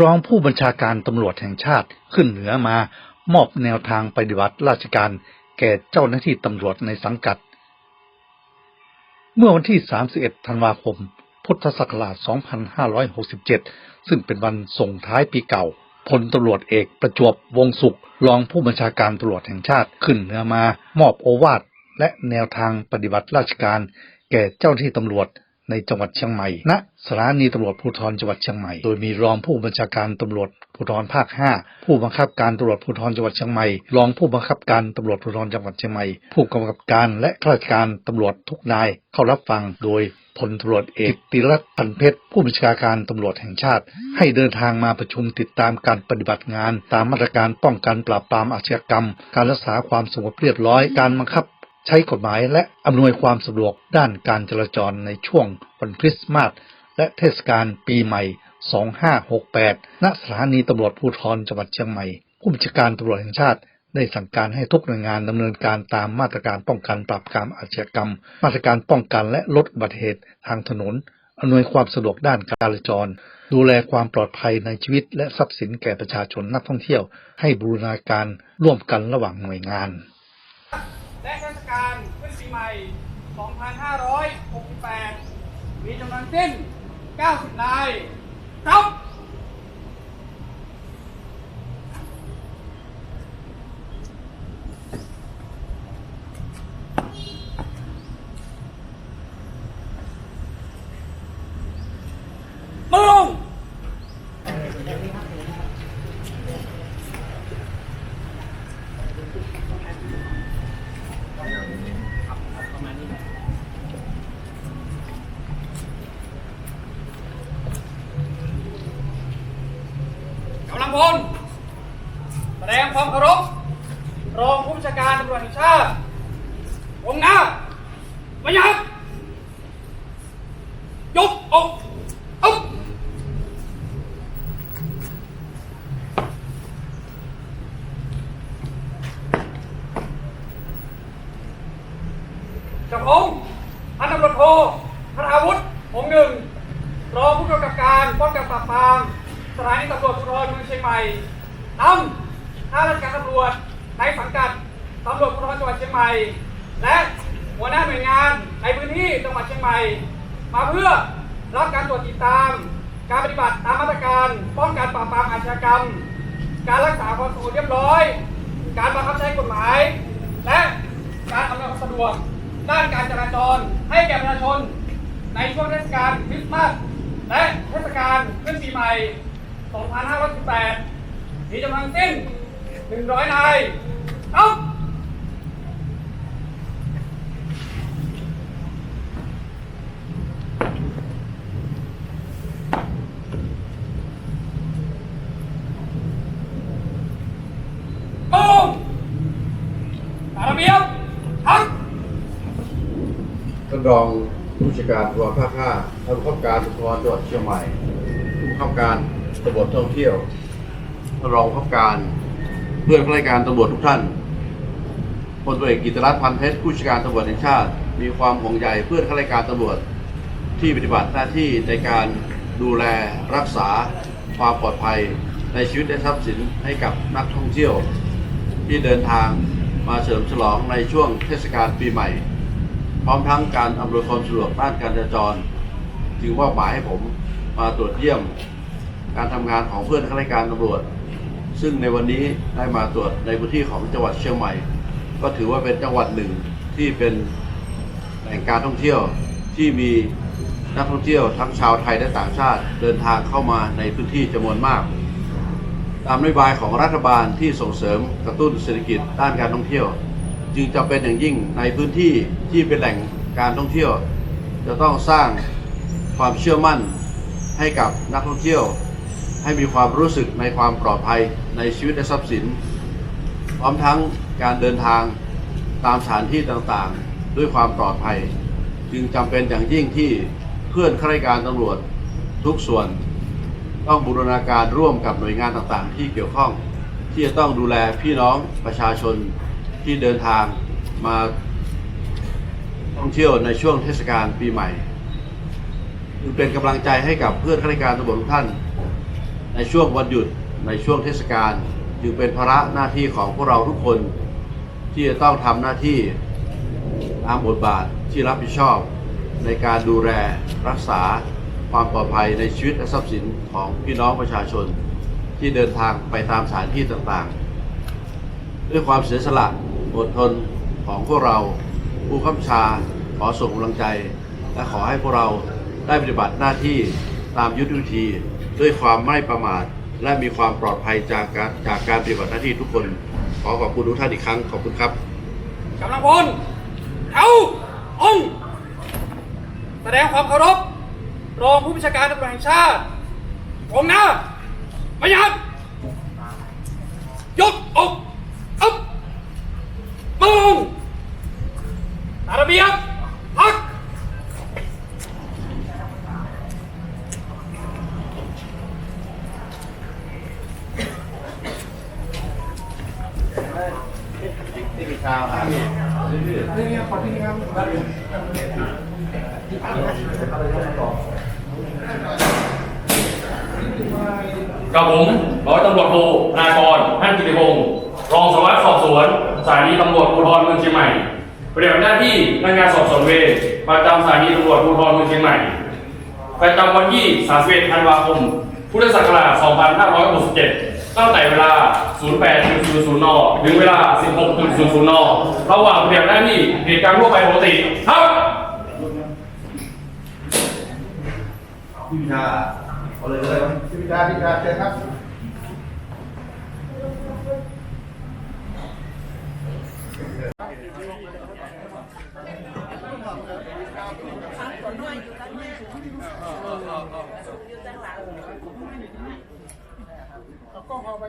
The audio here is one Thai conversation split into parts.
รองผู้บัญชาการตำรวจแห่งชาติขึ้นเหนือมามอบแนวทางปฏิบัติราชการแก่เจ้าหน้าที่ตำรวจในสังกัด เมื่อวันที่ 31 ธันวาคม พุทธศักราช 2567 ซึ่งเป็นวันส่งท้ายปีเก่าพลตำรวจเอกประจวบวงศุข รองผู้บัญชาการตำรวจแห่งชาติขึ้นเหนือมามอบโอวาทและแนวทางปฏิบัติราชการ แก่เจ้าหน้าที่ตำรวจ ในจังหวัดเชียงใหม่ณสถานีตำรวจภูธรจังหวัดเชียงใหม่ โดยมีรองผู้บัญชาการตำรวจภูธรภาค 5 ผู้บังคับการตำรวจภูธรจังหวัดเชียงใหม่ รองผู้บังคับการตำรวจภูธรจังหวัดเชียงใหม่ ผู้กำกับการและข้าราชการตำรวจทุกนายเข้ารับฟังโดยพลตำรวจเอกติรัตน์พันเพชร ผู้บัญชาการตำรวจแห่งชาติ ให้เดินทางมาประชุมติดตามการปฏิบัติงาน ตามมาตรการป้องกันปราบปรามอาชญากรรม การรักษาความสงบเรียบร้อย การบังคับ ใช้กฎหมายและอำนวยความสะดวกด้านการจราจรในช่วงวันคริสต์มาสและเทศกาลปีใหม่ 2568 ณ สถานีตำรวจภูธรจังหวัดเชียงใหม่ ผู้บัญชาการตำรวจแห่งชาติ ได้สั่งการให้ทุกหน่วยงานดำเนินการตามมาตรการป้องกันปราบปรามอาชญากรรม มาตรการป้องกันและลดอุบัติเหตุทางถนนอำนวยความสะดวกด้านการจราจร ดูแลความปลอดภัยในชีวิต และทรัพย์สินแก่ประชาชนนักท่องเที่ยว ให้บูรณาการร่วมกันระหว่างหน่วยงาน และเทศกาลขึ้นปีใหม่ 2568 มีจำนวนสิ้น 90 นาย ครับ กำลังพลแสดงความเคารพรองผู้บัญชาการตำรวจแห่งชาติวงหน้ามายังยกอกอึ๊บกับผมพันตำรวจโทธนาวุฒิหงส์หนึ่ง รองผู้กำกับการป้องกันปราบปราม สถานีตำรวจภูธรเมืองเชียงใหม่นำข้าราชการตำรวจในสังกัดตำรวจภูธรจังหวัดเชียงใหม่ และหัวหน้าหน่วยงานในพื้นที่จังหวัดเชียงใหม่ มาเพื่อรับการตรวจติดตาม การปฏิบัติตามมาตรการป้องกันปราบปรามอาชญากรรม การรักษาความสงบเรียบร้อย การบังคับใช้กฎหมาย และการอำนวยความสะดวกด้านการจราจรให้แก่ประชาชน ในช่วงเทศกาลคริสต์มาสและเทศกาลขึ้นปีใหม่ 2518มีจำนวนสิ้น 100 นายเอาระเบียบทักท่านรองผู้บัญชาการตำรวภาคห้าท่านผู้บังคับการตำรวจจังหวัดเชียงใหม่ผู้บังคับการ ตำรวจท่องเที่ยวรองผู้บับการ เพื่อนข้าราชการตำรวจทุกท่านพลตำรวจเอกกิตติรัตน์พันเพชรผู้บัญชการตำรวจแห่งชาติ มีความห่วงใยเพื่อนข้าราชการตำรวจที่ปฏิบัติหน้าที่ในการดูแลรักษาความปลอดภัยในชีวิตและทรัพย์สินให้กับนักท่องเที่ยว ที่เดินทางมาเฉลิมฉลองในช่วงเทศกาลปีใหม่ พร้อมทั้งการอำนวยความสะดวกด้านการจราจร จึงมอบหมายให้ผมมาตรวจเยี่ยม การทำงานของเพื่อนข้าราชการตำรวจ ซึ่งในวันนี้ได้มาตรวจในพื้นที่ของจังหวัดเชียงใหม่ ก็ถือว่าเป็นจังหวัดหนึ่งที่เป็นแหล่งการท่องเที่ยวที่มีนักท่องเที่ยวทั้งชาวไทยและต่างชาติเดินทางเข้ามาในพื้นที่จำนวนมาก ตามนโยบายของรัฐบาลที่ส่งเสริมกระตุ้นเศรษฐกิจด้านการท่องเที่ยว จึงจำเป็นอย่างยิ่งในพื้นที่ที่เป็นแหล่งการท่องเที่ยว จะต้องสร้างความเชื่อมั่นให้กับนักท่องเที่ยว ให้มีความรู้สึกในความปลอดภัยในชีวิตและทรัพย์สิน พร้อมทั้งการเดินทางตามสถานที่ต่างๆ ด้วยความปลอดภัย จึงจำเป็นอย่างยิ่งที่เพื่อนข้าราชการตำรวจทุกส่วน ต้องบูรณาการร่วมกับหน่วยงานต่างๆ ที่เกี่ยวข้อง ที่จะต้องดูแลพี่น้องประชาชนที่เดินทางมาท่องเที่ยวในช่วงเทศกาลปีใหม่จึงเป็นกำลังใจให้กับเพื่อนข้าราชการตำรวจทุกท่าน ในช่วงวันหยุดในช่วงเทศกาลจึงเป็นภาระหน้าที่ของพวกเราทุกคน ที่จะต้องทำหน้าที่ตามบทบาทที่รับผิดชอบ ในการดูแลรักษาความปลอดภัยในชีวิตและทรัพย์สินของพี่น้องประชาชน ที่เดินทางไปตามสถานที่ต่างๆ ด้วยความเสียสละอดทนของพวกเรา ผู้ข้าชาขอส่งกำลังใจ และขอให้พวกเราได้ปฏิบัติหน้าที่ตามยุทธวิธี ด้วยความไม่ประมาท และมีความปลอดภัยจากการจากการปฏิบัติหน้าที่ทุกคน ขอขอบคุณทุกท่านอีกครั้ง ขอบคุณครับกำลังพลแถวองค์แสดงความเคารพรองผู้บัญชาการตำรวจแห่งชาติผมน้าประหยัดยกอกอัพปึ้งตาระเบียบพัก กับผมร้อยตำรวจโทนายกรท่านกิติพงศ์รองสารวัตรสอบสวนสถานีตำรวจภูธรเมืองเชียงใหม่ปฏิบัติหน้าที่พนักงานสอบสวนเวรประจำสถานีตำรวจภูธรเมืองเชียงใหม่ประจำวันที่ 31 ธันวาคม พุทธศักราช 2567 ตั้งแต่เวลา 08.00 น ถึงเวลา 16.00 น ระหว่างปฏิบัติหน้าที่เหตุการณ์ทั่วไปปกติครับเอาเลยครับ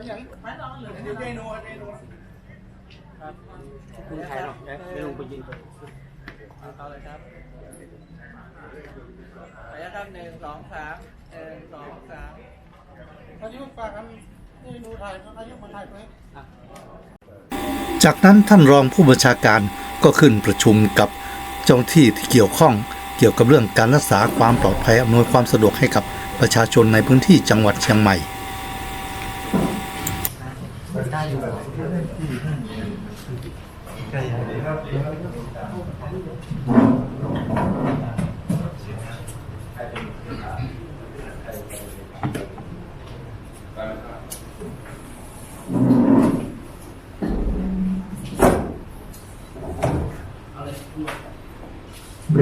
อย่างไม่ต้ออนุญาตครับระยะครับหนึ่งสองสามหนึ่งสองสามอายุฝากกันนี่ดูถ่ายอายุคนไทยไหมจากนั้นท่านรองผู้บัญชาการก็ขึ้นประชุมกับเจ้าหน้าที่ที่เกี่ยวข้องเกี่ยวกับเรื่องการรักษาความปลอดภัยอำนวยความสะดวกให้กับประชาชนในพื้นที่จังหวัดเชียงใหม่ เร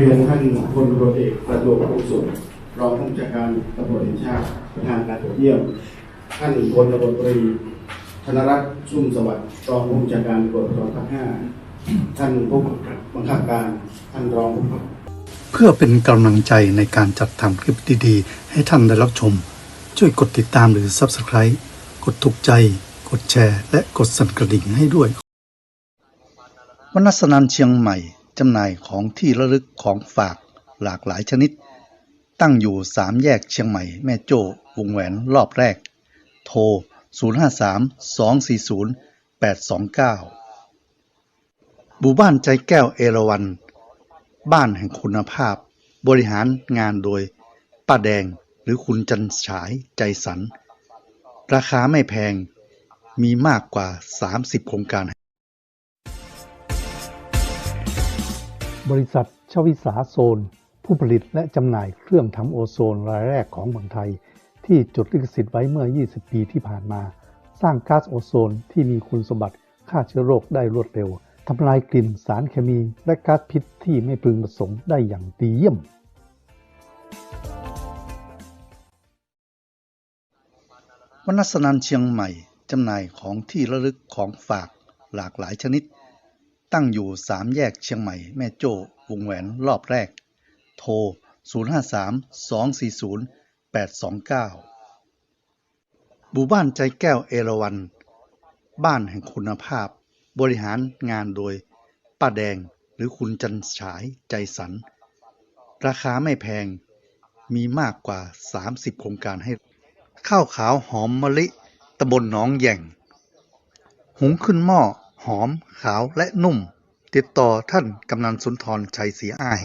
ียนท่านพลตำรวจเอกประโยชน์คงสุขรองผู้บัญชาการตำรวจแห่งชาติประธานการตรวจเยี่ยม ท่านพลตำรวจตรี ธนรัตน์ชุ่มสวัสดิ์รองผู้บัญชาการตำรวจภูธรภาคห้าท่านผู้บังคับการท่านรองผู้บังคับเพื่อเป็นกำลังใจในการจัดทำคลิปดีๆ ให้ท่านได้รับชม ช่วยกดติดตามหรือ Subscribe กดถูกใจ กดแชร์ และกดสั่นกระดิ่งให้ด้วยวนัสนันเชียงใหม่จำหน่ายของที่ระลึกของฝากหลากหลายชนิด ตั้งอยู่สามแยกเชียงใหม่แม่โจ้วงแหวนรอบแรก โทร 053 240 829หมู่บ้านใจแก้วเอราวัน บ้านแห่งคุณภาพ บริหารงานโดยป้าแดงหรือคุณจันฉายใจสัน ราคาไม่แพงมีมากกว่า 30 โครงการ บริษัทชวิสาโซน ผู้ผลิตและจำหน่ายเครื่องทำโอโซนรายแรกของเมืองไทย ที่จดลิขสิทธิ์ไว้เมื่อ 20 ปีที่ผ่านมา สร้างก๊าซโอโซนที่มีคุณสมบัติฆ่าเชื้อโรคได้รวดเร็วทำลายกลิ่นสารเคมีและก๊าซพิษที่ไม่พึงประสงค์ได้อย่างดีเยี่ยม วนัสนันเชียงใหม่จำหน่ายของที่ระลึกของฝากหลากหลายชนิด ตั้งอยู่สามแยกเชียงใหม่แม่โจ้วงแหวนรอบแรก โทร 053 240 829หมู่บ้านใจแก้วเอราวัน บ้านแห่งคุณภาพ บริหารงานโดย ป้าแดงหรือคุณจันฉายใจสัน ราคาไม่แพง มีมากกว่า 30 โครงการให้ ข้าวขาวหอมมะลิตำบลหนองแย่ง หุงขึ้นหม้อหอมขาวและนุ่ม ติดต่อท่านกำนันสุนทรชัยศรีอ้าย